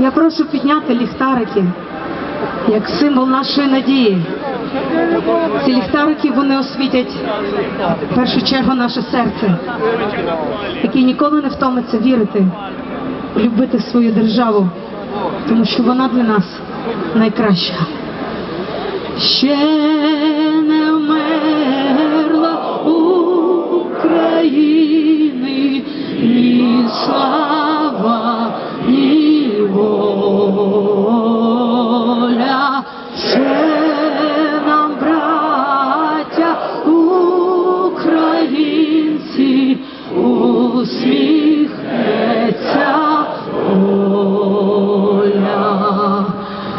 Я прошу підняти ліхтарики як символ нашої надії. Ці ліхтарики вони освітять в першу чергу наше серце, яке ніколи не втомиться вірити, любити свою державу, тому що вона для нас найкраща. Ще не вмерла України ні слава, усміхнеться воля.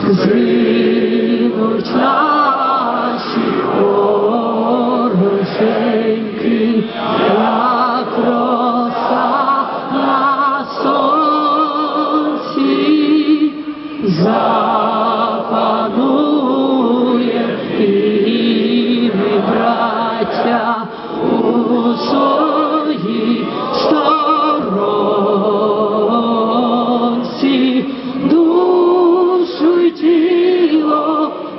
Згинуть наші вороженьки, як роса на сонці,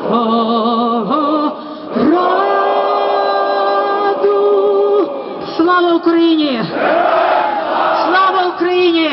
козацького роду. Слава Україні! Слава Україні!